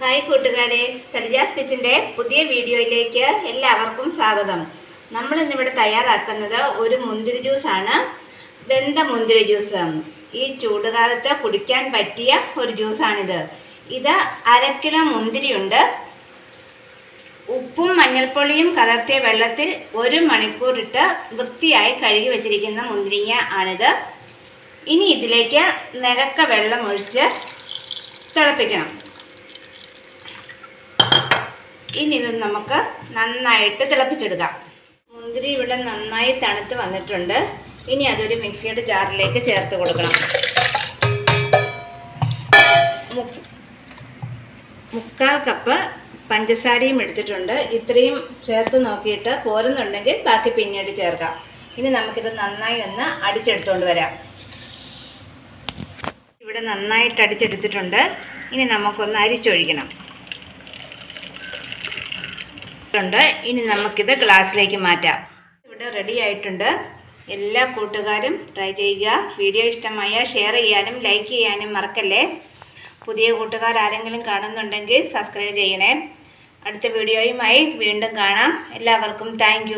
Hi കൂട്ടുകാരെ സരിജാസ് കിച്ചന്റെ പുതിയ വീഡിയോയിലേക്ക് എല്ലാവർക്കും സ്വാഗതം. നമ്മൾ ഇന്നിവിടെ തയ്യാറാക്കുന്നത് ഒരു മുന്തിരി ജ്യൂസാണ്. വെന്ത മുന്തിരി ജ്യൂസ്. ഈ ചൂടുകാലത്ത് കുടിക്കാൻ പറ്റിയ ഒരു ജ്യൂസാണിത്. ഇത് അര കിലോ മുന്തിരിയുണ്ട്. ഉപ്പും മഞ്ഞൾപ്പൊടിയും കലർത്തിയ വെള്ളത്തിൽ ഒരു മണിക്കൂറിട്ട് വൃത്തിയായി കഴുകി വെച്ചിരിക്കുന്ന മുന്തിരിങ്ങ ആണിത്. ഇനി ഇതിലേക്ക് നിരക്ക വെള്ളം ഒഴിച്ച് തിളപ്പിക്കണം. ഇനി ഇത് നമുക്ക് നന്നായിട്ട് തിളപ്പിച്ചെടുക്കാം. മുന്തിരി ഇവിടെ നന്നായി തണുത്ത് വന്നിട്ടുണ്ട്. ഇനി അതൊരു മിക്സിയുടെ ജാറിലേക്ക് ചേർത്ത് കൊടുക്കണം. മുക്കാൽ കപ്പ് പഞ്ചസാരയും എടുത്തിട്ടുണ്ട്. ഇത്രയും ചേർത്ത് നോക്കിയിട്ട് പോരുന്നുണ്ടെങ്കിൽ ബാക്കി പിന്നീട് ചേർക്കാം. ഇനി നമുക്കിത് നന്നായി ഒന്ന് അടിച്ചെടുത്തുകൊണ്ട് വരാം. ഇവിടെ നന്നായിട്ട് അടിച്ചെടുത്തിട്ടുണ്ട്. ഇനി നമുക്കൊന്ന് അരിച്ചൊഴിക്കണം. ഉണ്ട് ഇനി നമുക്കിത് ഗ്ലാസ്സിലേക്ക് മാറ്റാം. ഇവിടെ റെഡി ആയിട്ടുണ്ട്. എല്ലാ കൂട്ടുകാരും ട്രൈ ചെയ്യുക. വീഡിയോ ഇഷ്ടമായ ഷെയർ ചെയ്യാനും ലൈക്ക് ചെയ്യാനും മറക്കല്ലേ? പുതിയ കൂട്ടുകാർ ആരെങ്കിലും കാണുന്നുണ്ടെങ്കിൽ സബ്സ്ക്രൈബ് ചെയ്യണേ. അടുത്ത വീഡിയോയുമായി വീണ്ടും കാണാം. എല്ലാവർക്കും താങ്ക്